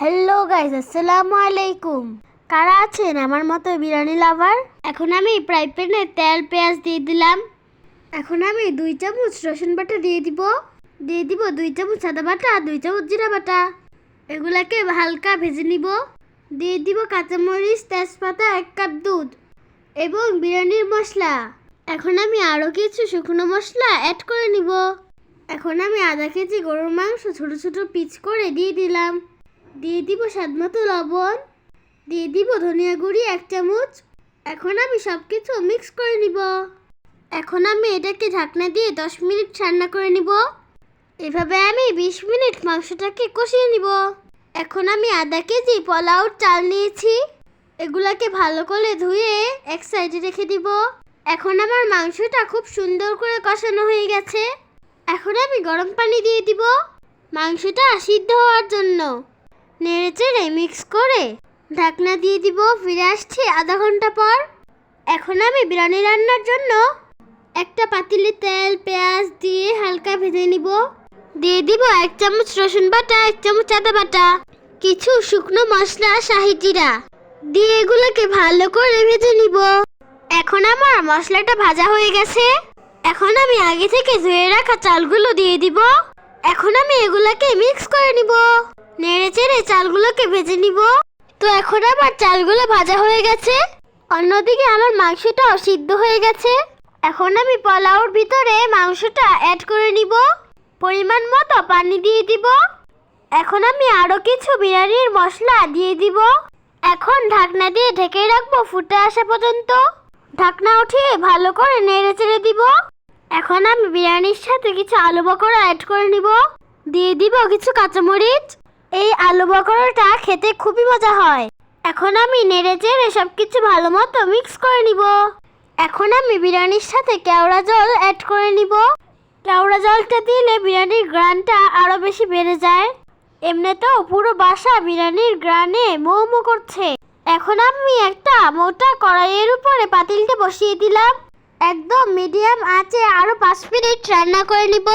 Hello guys আসসালামু আলাইকুম। কারা আছেন? আমার মতো বিরিয়ানি লাভার? এখন আমি ফ্রাই প্যানে তেল, পেঁয়াজ দিয়ে দিলাম। এখন আমি দুই চামচ রসুন বাটা দিয়ে দিব। দিয়ে দিব দুই চামচ সাদা বাটা, দুই চামচ জিরা বাটা। এগুলাকে হালকা ভেজে নিব। দিয়ে দিব কাঁচামরিচ, তেজপাতা, এক কাপ দুধ এবং বিরিয়ানির মশলা। এখন আমি আরও কিছু শুকনো মশলা অ্যাড করে নিব। এখন আমি আধা কেজি গরুর মাংস ছোটো ছোটো পিচ করে দিয়ে দিলাম। দিয়ে দিব স্বাদ মতো লবণ। দিয়ে দিব ধনিয়া গুঁড়ি এক চামচ। এখন আমি সব কিছু মিক্স করে নিব। এখন আমি এটাকে ঢাকনা দিয়ে দশ মিনিট রান্না করে নিব। এভাবে আমি বিশ মিনিট মাংসটাকে কষিয়ে নিব। এখন আমি আধা কেজি পোলাও চাল নিয়েছি। এগুলাকে ভালো করে ধুয়ে এক সাইডে রেখে দিব। এখন আমার মাংসটা খুব সুন্দর করে কষানো হয়ে গেছে। এখন আমি গরম পানি দিয়ে দিব। মাংসটা সিদ্ধ হওয়ার জন্য। নেড়ে চেড়ে মিক্স করে ঢাকনা দিয়ে দিব, ফিরে আসছি আধা ঘণ্টা পর। এখন আমি বিরিয়ানি রান্নার জন্য একটা পাতিলে তেল, পেঁয়াজ দিয়ে হালকা ভেজে নিব। দিয়ে দিব এক চামচ রসুন বাটা, এক চামচ আদা বাটা, কিছু শুকনো মশলা, শাহি জিরা। দিয়ে এগুলোকে ভালো করে ভেজে নিব। এখন আমার মশলাটা ভাজা হয়ে গেছে। এখন আমি আগে থেকে ধুয়ে রাখা চালগুলো দিয়ে দিব। এখন আমি এগুলাকে মিক্স করে নিব। নেড়ে চেড়ে চালগুলোকে ভেজে নিব। তো এখন আমার চালগুলো ভাজা হয়ে গেছে। অন্যদিকে আমার মাংসটাও সিদ্ধ হয়ে গেছে। এখন আমি পোলাওর ভিতরে মাংসটা অ্যাড করে নিব। পরিমাণ মতো পানি দিয়ে দিব। এখন আমি আরও কিছু বিরিয়ানির মশলা দিয়ে দিব। এখন ঢাকনা দিয়ে ঢেকে রাখব ফুটে আসা পর্যন্ত। ঢাকনা উঠিয়ে ভালো করে নেড়ে চেড়ে দিব। এখন আমি বিরিয়ানির সাথে কিছু আলু বকরা অ্যাড করে নিব। দিয়ে দিব কিছু কাঁচামরিচ। এই আলু বকরাটা খেতে খুবই মজা হয়। এখন আমি নেড়ে চেড়ে সব কিছু ভালো মতো মিক্স করে নিব। এখন আমি বিরিয়ানির সাথে কেওড়া জল অ্যাড করে নিব। কেওড়া জলটা দিলে বিরিয়ানির গ্রানটা আরও বেশি বেড়ে যায়। এমনিতেও পুরো বাসা বিরিয়ানির গ্রানে মৌ মৌ করছে। এখন আমি একটা মোটা কড়াইয়ের উপরে পাতিলটা বসিয়ে দিলাম। একদম মিডিয়াম আঁচে আরও পাঁচ মিনিট রান্না করে নিব।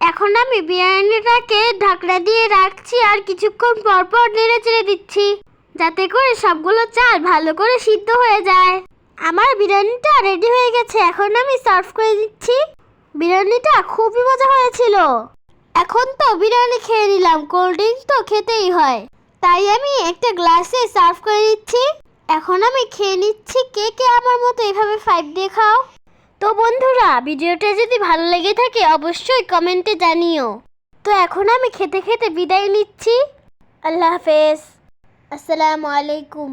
এখন আমি বিরিয়ানিটাকে ঢাকনা দিয়ে রাখছি আর কিছুক্ষণ পর পর নেড়ে চেড়ে দিচ্ছি, যাতে করে সবগুলো চাল ভালো করে সিদ্ধ হয়ে যায়। আমার বিরিয়ানিটা রেডি হয়ে গেছে, এখন আমি সার্ভ করে দিচ্ছি। বিরিয়ানিটা খুবই মজা হয়েছিল। এখন তো বিরিয়ানি খেয়ে নিলাম কোল্ড ড্রিঙ্কস তো খেতেই হয়। তাই আমি একটা গ্লাসে সার্ভ করে দিচ্ছি। এখন আমি খেয়ে নিচ্ছি, কে কে আমার মতো এভাবে ফাইভ দিয়ে খাও। তো বন্ধুরা, ভিডিওটা যদি ভালো লেগে থাকে, অবশ্যই কমেন্টে জানিও। তো এখন আমি খেতে খেতে বিদায় নিচ্ছি। আল্লাহ হাফেজ। আসসালামু আলাইকুম।